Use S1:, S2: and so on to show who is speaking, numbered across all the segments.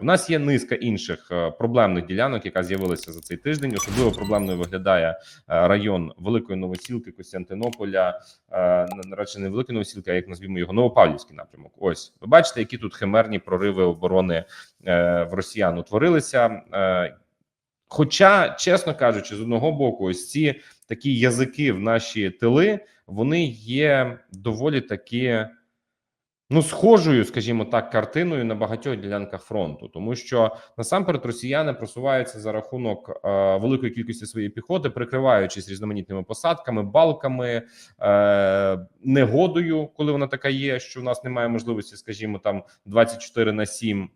S1: У нас є низка інших е, проблемних ділянок, яка з'явилася за цей тиждень. Особливо проблемною виглядає е, район Великої Новосілки, Костянтинополя. е, Радше не Великої Новосілки, а як назвімо його Новопавлівський напрямок. Ось ви бачите, які тут химерні прориви оборони в росіян утворилися. Хоча, чесно кажучи, з одного боку, ось ці такі язики в наші тили, вони є доволі таки ну схожою, скажімо так, картиною на багатьох ділянках фронту, тому що насамперед росіяни просуваються за рахунок е, великої кількості своєї піхоти, прикриваючись різноманітними посадками, балками, е, негодою, коли вона така є, що в нас немає можливості, скажімо, там 24 на 7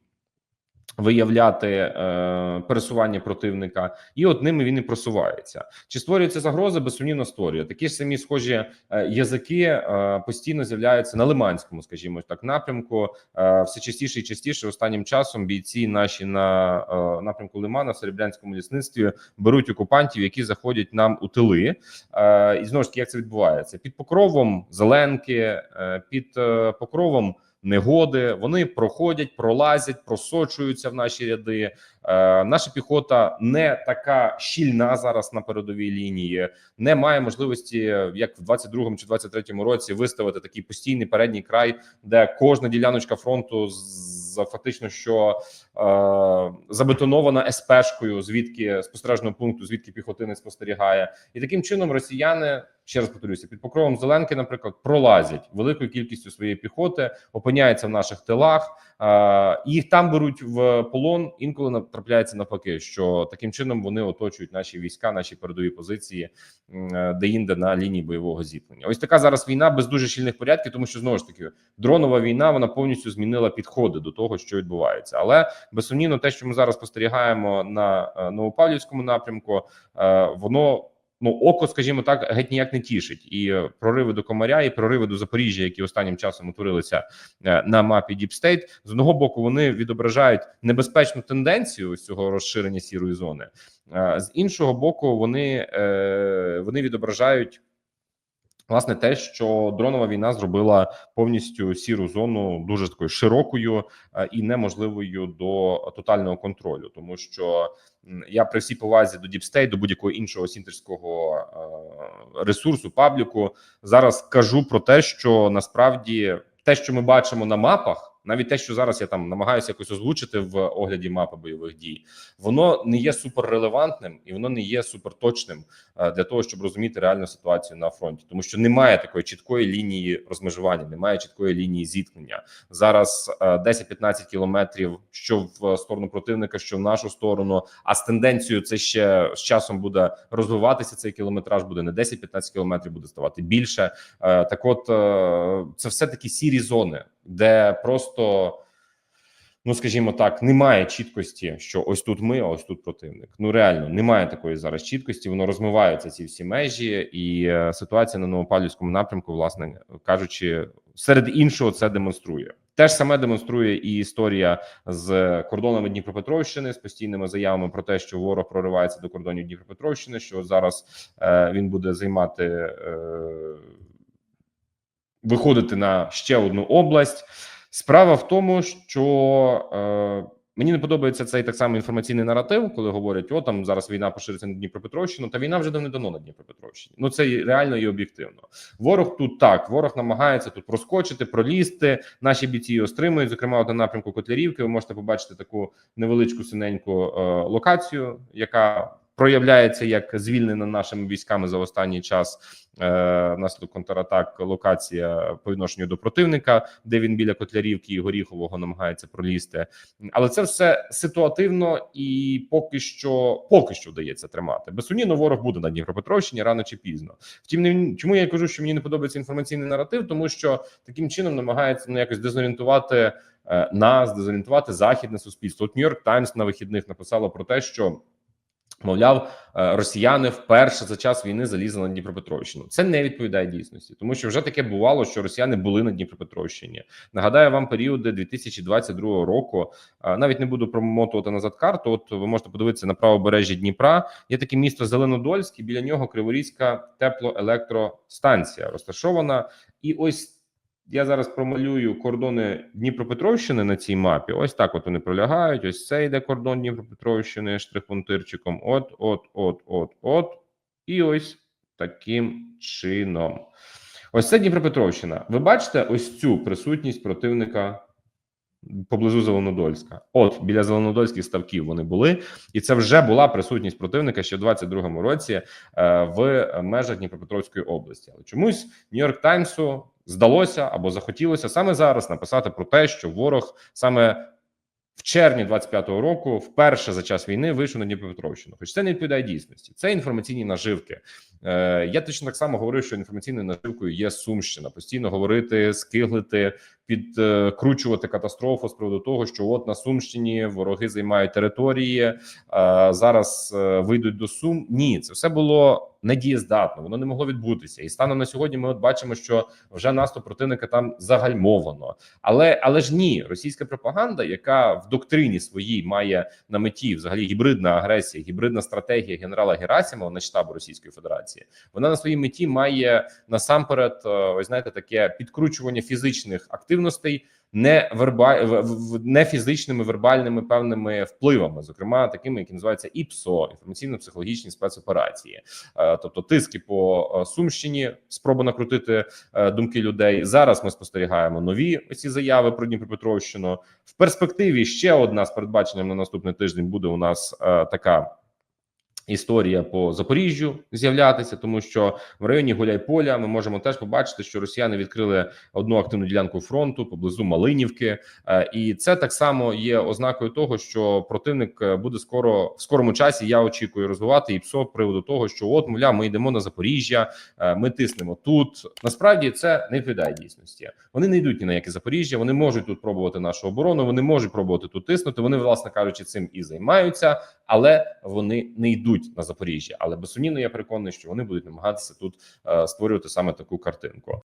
S1: виявляти е, пересування противника, і от ними він і просувається. Чи створюється загроза? Безсумнівно створює такі ж самі схожі е, язики е, постійно з'являються на Лиманському, скажімо так, напрямку. Е, все частіше і частіше останнім часом бійці наші на е, напрямку Лимана в Серебрянському лісництві беруть окупантів, які заходять нам у тили. Е, і знову ж таки, як це відбувається під покровом зеленки, е, під е, покровом негоди. Вони проходять, пролазять, просочуються в наші ряди. Е, наша піхота не така щільна зараз на передовій лінії, не має можливості, як в 22-му чи 23-му році, виставити такий постійний передній край, де кожна діляночка фронту з фактично що е, забетонована СПшкою, звідки спостережного пункту, звідки піхотинець спостерігає, і таким чином росіяни. Ще раз повторюся, під покровом Зеленки, наприклад, пролазять великою кількістю своєї піхоти, опиняються в наших тилах, їх там беруть в полон. Інколи натрапляється навпаки, що таким чином вони оточують наші війська, наші передові позиції, е, де інде на лінії бойового зіткнення. Ось така зараз війна без дуже щільних порядків, тому що знову ж таки дронова війна вона повністю змінила підходи до того, що відбувається. Але безсумнівно, те, що ми зараз спостерігаємо на е, Новопавлівському напрямку, е, воно ну око, скажімо так, геть ніяк не тішить. І прориви до Комаря, і прориви до Запоріжжя, які останнім часом утворилися е, на мапі Діпстейт, з одного боку вони відображають небезпечну тенденцію з цього розширення сірої зони. З іншого боку, вони, е, вони відображають. Власне, те, що дронова війна зробила повністю сіру зону дуже такою широкою е, і неможливою до тотального контролю, тому що я при всій повазі до Діпстей, до будь-якого іншого сінтерського е, ресурсу, пабліку зараз кажу про те, що насправді те, що ми бачимо на мапах. Навіть те, що зараз я там намагаюся якось озвучити в огляді мапи бойових дій, воно не є суперрелевантним і воно не є суперточним е, для того, щоб розуміти реальну ситуацію на фронті, тому що немає такої чіткої лінії розмежування, немає чіткої лінії зіткнення. Зараз е, 10-15 кілометрів, що в сторону противника, що в нашу сторону. А з тенденцією це ще з часом буде розвиватися. Цей кілометраж буде не 10-15 кілометрів, буде ставати більше. Е, Так, от е, це все такі сірі зони, де просто. Ну, скажімо так, немає чіткості, що ось тут ми, а ось тут противник. Ну реально немає такої зараз чіткості. Воно розмиваються ці всі межі, і е, ситуація на Новопавлівському напрямку, власне кажучи, серед іншого, це демонструє. Те ж саме демонструє і історія з кордонами Дніпропетровщини з постійними заявами про те, що ворог проривається до кордонів Дніпропетровщини. Що зараз е, він буде займати е, виходити на ще одну область. Справа в тому, що е, мені не подобається цей так само інформаційний наратив, коли говорять: о, там зараз війна пошириться на Дніпропетровщину. Та війна вже давно на Дніпропетровщині. Ну це реально і об'єктивно. Ворог тут так, ворог намагається тут проскочити, пролізти. Наші бійці його стримують. Зокрема, от на напрямку Котлярівки. Ви можете побачити таку невеличку синеньку е, локацію, яка проявляється як звільнена нашими військами за останній час. Е, внаслідок контратак локація по відношенню до противника, де він біля Котлярівки і Горіхового намагається пролізти. Але це все ситуативно і поки що поки що вдається тримати. Безсумнівно, ворог буде на Дніпропетровщині рано чи пізно. Втім, не чому я кажу, що мені не подобається інформаційний наратив, тому що таким чином намагається ну якось дезорієнтувати е, нас, дезорієнтувати західне суспільство. От Нью-Йорк Таймс на вихідних написало про те, що. Мовляв, е, росіяни вперше за час війни залізли на Дніпропетровщину. Це не відповідає дійсності, тому що вже таке бувало, що росіяни були на Дніпропетровщині. Нагадаю вам періоди 2022 року. Е, Навіть не буду промотувати назад карту. От ви можете подивитися на правобережжі Дніпра. Є таке місто Зеленодольськ, і біля нього Криворізька теплоелектростанція розташована. І ось я зараз промалюю кордони Дніпропетровщини на цій мапі. Ось так от вони пролягають. Ось це йде кордон Дніпропетровщини штрих-пунктирчиком. От, от, от, от, от. І ось таким чином. Ось це Дніпропетровщина. Ви бачите ось цю присутність противника поблизу Зеленодольська. От біля Зеленодольських ставків вони були, і це вже була присутність противника ще в 22-му році е, в межах Дніпропетровської області. Але чомусь Нью-Йорк Таймсу здалося або захотілося саме зараз написати про те, що ворог саме в червні 25-го року вперше за час війни вийшов на Дніпропетровщину. Хоч це не відповідає дійсності. Це інформаційні наживки. Е, я точно так само говорив, що інформаційною наживкою є Сумщина. Постійно говорити, скиглити, підкручувати катастрофу з приводу того, що от на Сумщині вороги займають території, е, зараз е, вийдуть до Сум. Ні, це все було недієздатно, воно не могло відбутися. І станом на сьогодні ми от бачимо, що вже наступ противника там загальмовано. Але але ж ні, російська пропаганда, яка в доктрині своїй має на меті взагалі гібридна агресія, гібридна стратегія генерала Герасимова на штабу Російської Федерації, вона на своїй меті має насамперед, е, ось знаєте, таке підкручування фізичних активностей. Не верба не фізичними вербальними певними впливами, зокрема такими, які називаються ІПСО інформаційно-психологічні спецоперації, Е, тобто тиски по е, Сумщині, спроба накрутити е, думки людей. Зараз ми спостерігаємо нові ці заяви про Дніпропетровщину. В перспективі ще одна з передбаченням на наступний тиждень буде у нас така. Історія по Запоріжжю з'являтися, тому що в районі Гуляйполя ми можемо теж побачити, що росіяни відкрили одну активну ділянку фронту поблизу Малинівки, Е, і це так само є ознакою того, що противник е, буде скоро в скорому часі. Я очікую розвивати і ПСО приводу того, що от мовля, ми йдемо на Запоріжжя, е, ми тиснемо тут. Насправді це не відповідає дійсності. Вони не йдуть ні на яке Запоріжжя. Вони можуть тут пробувати нашу оборону. Вони можуть пробувати тут тиснути. Вони, власне кажучи, цим і займаються, але вони не йдуть на Запоріжжя. Але безсумнівно я переконаний, що вони будуть намагатися тут е, створювати саме таку картинку.